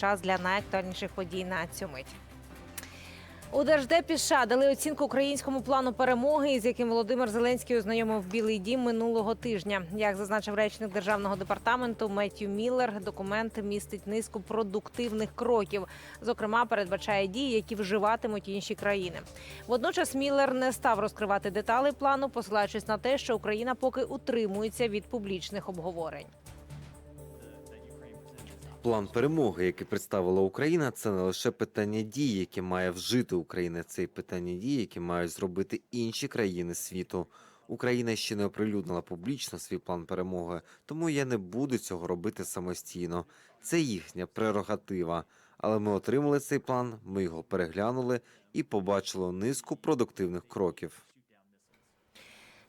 час для найактуальніших подій на цю мить. У Держдепі США дали оцінку українському плану перемоги, з яким Володимир Зеленський ознайомив Білий Дім минулого тижня. Як зазначив речник державного департаменту Меттью Міллер, документ містить низку продуктивних кроків. Зокрема, передбачає дії, які вживатимуть інші країни. Водночас Міллер не став розкривати деталі плану, посилаючись на те, що Україна поки утримується від публічних обговорень. План перемоги, який представила Україна, це не лише питання дій, які має вжити Україна. Це й питання дій, які мають зробити інші країни світу. Україна ще не оприлюднила публічно свій план перемоги, тому я не буду цього робити самостійно. Це їхня прерогатива. Але ми отримали цей план, ми його переглянули і побачили низку продуктивних кроків.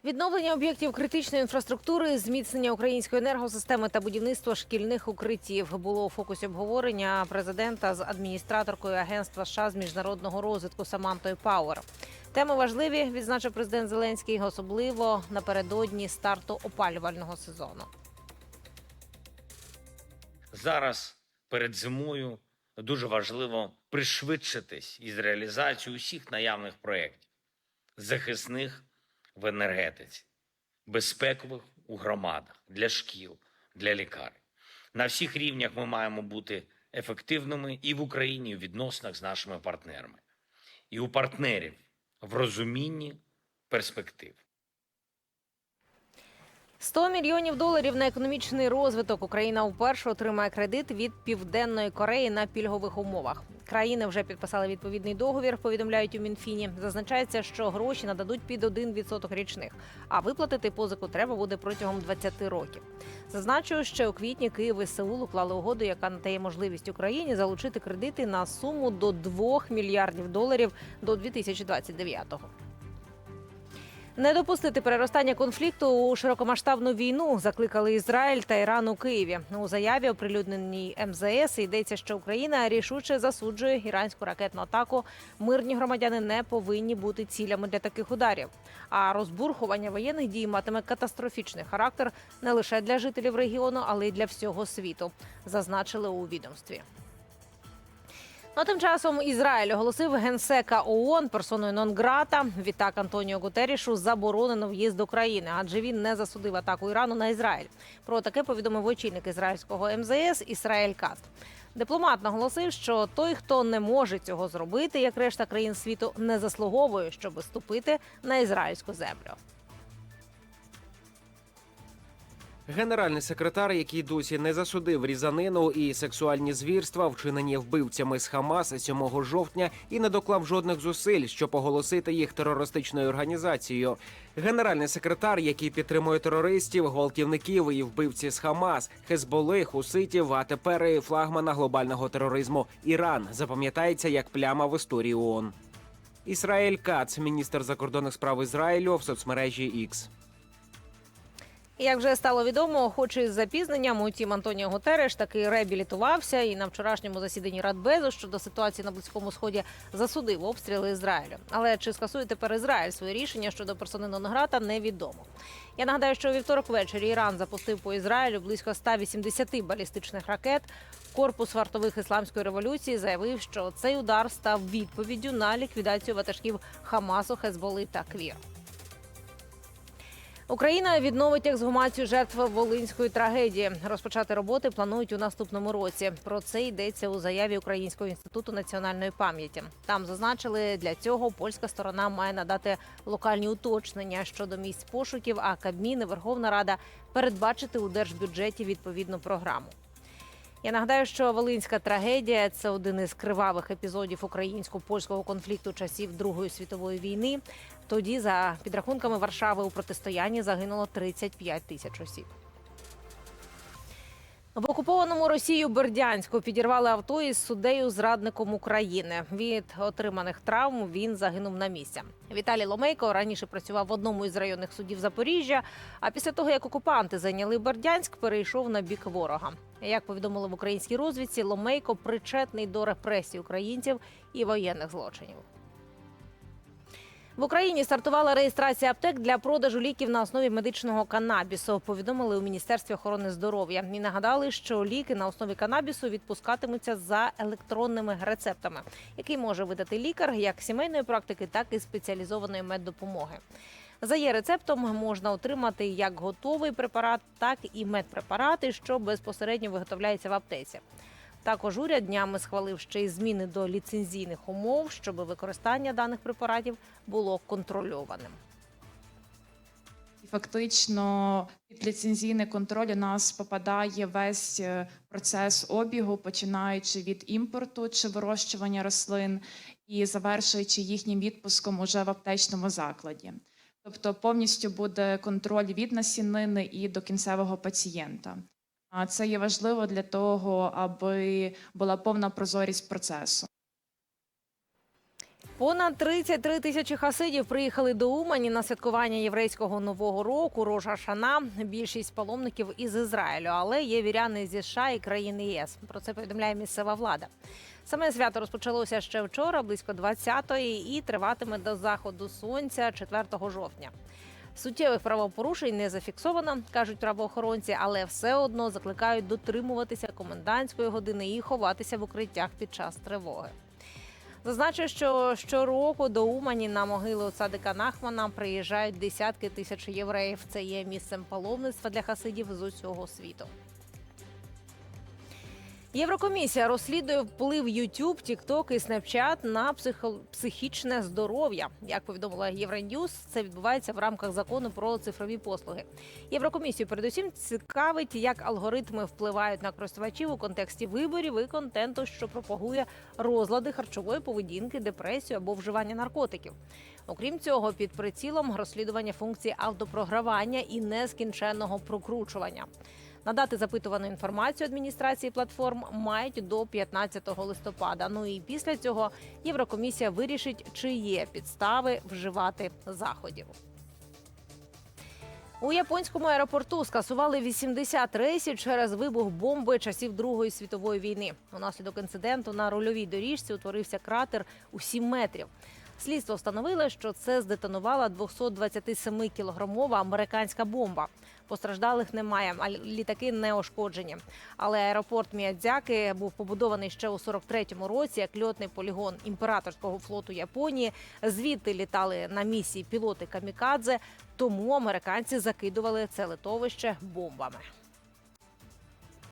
Відновлення об'єктів критичної інфраструктури, зміцнення української енергосистеми та будівництво шкільних укриттів було у фокусі обговорення президента з адміністраторкою агентства США з міжнародного розвитку Самантою Пауер. Теми важливі, відзначив президент Зеленський, особливо напередодні старту опалювального сезону. Зараз перед зимою дуже важливо пришвидшитись із реалізацією усіх наявних проєктів, захисних в енергетиці, безпекових у громадах, для шкіл, для лікарень. На всіх рівнях ми маємо бути ефективними і в Україні, і в відносинах з нашими партнерами, і у партнерів в розумінні перспектив. 100 мільйонів доларів на економічний розвиток Україна вперше отримає кредит від Південної Кореї на пільгових умовах. Країни вже підписали відповідний договір. Повідомляють у Мінфіні. Зазначається, що гроші нададуть під 1% річних, а виплатити позику треба буде протягом 20 років. Зазначу, що у квітні Київ і Сеул уклали угоду, яка надає можливість Україні залучити кредити на суму до 2 мільярдів доларів до 2029-го. Не допустити переростання конфлікту у широкомасштабну війну закликали Ізраїль та Іран у Києві. У заяві, оприлюдненій МЗС, йдеться, що Україна рішуче засуджує іранську ракетну атаку. Мирні громадяни не повинні бути цілями для таких ударів. А розбурхування воєнних дій матиме катастрофічний характер не лише для жителів регіону, але й для всього світу. Зазначили у відомстві. Ну, тим часом Ізраїль оголосив генсека ООН персоною нон-грата. Відтак Антоніо Гутерішу заборонено в'їзд до країни, адже він не засудив атаку Ірану на Ізраїль. Про таке повідомив очільник ізраїльського МЗС Ісраїль Кат. Дипломат наголосив, що той, хто не може цього зробити, як решта країн світу, не заслуговує, щоб ступити на ізраїльську землю. Генеральний секретар, який досі не засудив різанину і сексуальні звірства, вчинені вбивцями з Хамас 7 жовтня, і не доклав жодних зусиль, щоб оголосити їх терористичною організацією. Генеральний секретар, який підтримує терористів, гвалтівників і вбивці з Хамас, Хезболи, Хуситів, а тепер і флагмана глобального тероризму Іран, запам'ятається як пляма в історії ООН. Ісраїль Кац, міністр закордонних справ Ізраїлю в соцмережі X. Як вже стало відомо, хоч і з запізненням, утім Антоніо Гутереш таки реабілітувався і на вчорашньому засіданні Радбезу щодо ситуації на близькому сході засудив обстріли Ізраїлю. Але чи скасує тепер Ізраїль своє рішення щодо персони Нонграта, невідомо. Я нагадаю, що у вівторок ввечері Іран запустив по Ізраїлю близько 180 балістичних ракет. Корпус вартових ісламської революції заявив, що цей удар став відповіддю на ліквідацію ватажків Хамасу, Хезболи та Квір. Україна відновить ексгумацію жертв волинської трагедії. Розпочати роботи планують у наступному році. Про це йдеться у заяві Українського інституту національної пам'яті. Там зазначили, для цього польська сторона має надати локальні уточнення щодо місць пошуків. А Кабмін і Верховна Рада передбачити у держбюджеті відповідну програму. Я нагадаю, що Волинська трагедія це один із кривавих епізодів українсько-польського конфлікту часів Другої світової війни. Тоді, за підрахунками Варшави, у протистоянні загинуло 35 тисяч осіб. В окупованому Росією Бердянську підірвали авто із суддею зрадником України. Від отриманих травм він загинув на місці. Віталій Ломейко раніше працював в одному із районних судів Запоріжжя. А після того, як окупанти зайняли Бердянськ, перейшов на бік ворога. Як повідомили в українській розвідці, Ломейко причетний до репресій українців і воєнних злочинів. В Україні стартувала реєстрація аптек для продажу ліків на основі медичного канабісу. Повідомили у міністерстві охорони здоров'я. І нагадали, що ліки на основі канабісу відпускатимуться за електронними рецептами, який може видати лікар як сімейної практики, так і спеціалізованої меддопомоги. За є рецептом можна отримати як готовий препарат, так і медпрепарати, що безпосередньо виготовляються в аптеці. Також уряд днями схвалив ще й зміни до ліцензійних умов, щоб використання даних препаратів було контрольованим. Фактично під ліцензійний контроль у нас попадає весь е, процес обігу, починаючи від імпорту чи вирощування рослин і завершуючи їхнім відпуском уже в аптечному закладі. Тобто повністю буде контроль від насінини і до кінцевого пацієнта. А це є важливо для того, аби була повна прозорість процесу. Понад 33 тисячі хасидів приїхали до Умані на святкування єврейського нового року Рожа Шана. Більшість паломників із Ізраїлю, але є віряни зі США і країн ЄС. Про це повідомляє місцева влада. Саме свято розпочалося ще вчора, близько 20-ї, і триватиме до заходу сонця 4 жовтня. Суттєвих правопорушень не зафіксовано, кажуть правоохоронці, але все одно закликають дотримуватися комендантської години і ховатися в укриттях під час тривоги. Зазначу, що щороку до Умані на могилу Цадика Нахмана приїжджають десятки тисяч євреїв. Це є місцем паломництва для хасидів з усього світу. Єврокомісія розслідує вплив YouTube, TikTok і Snapchat на психо- психічне здоров'я. Як повідомила Євроньюз, це відбувається в рамках закону про цифрові послуги. Єврокомісію передусім цікавить, як алгоритми впливають на користувачів у контексті виборів і контенту, що пропагує розлади харчової поведінки, депресію або вживання наркотиків. Окрім цього, під прицілом розслідування функції автопрогравання і нескінченного прокручування. Надати запитувану інформацію адміністрації платформ мають до 15 листопада. Ну і після цього Єврокомісія вирішить, чи є підстави вживати заходів. У японському аеропорту скасували 80 рейсів через вибух бомби часів Другої світової війни. Унаслідок інциденту на рульовій доріжці утворився кратер у 7 метрів. Слідство встановило, що це здетонувала 227-кілограмова американська бомба. Постраждалих немає, а літаки не ошкоджені. Але аеропорт Міядзяки був побудований ще у 43-му році як льотний полігон імператорського флоту Японії. Звідти літали на місії пілоти камікадзе. Тому американці закидували це литовище бомбами.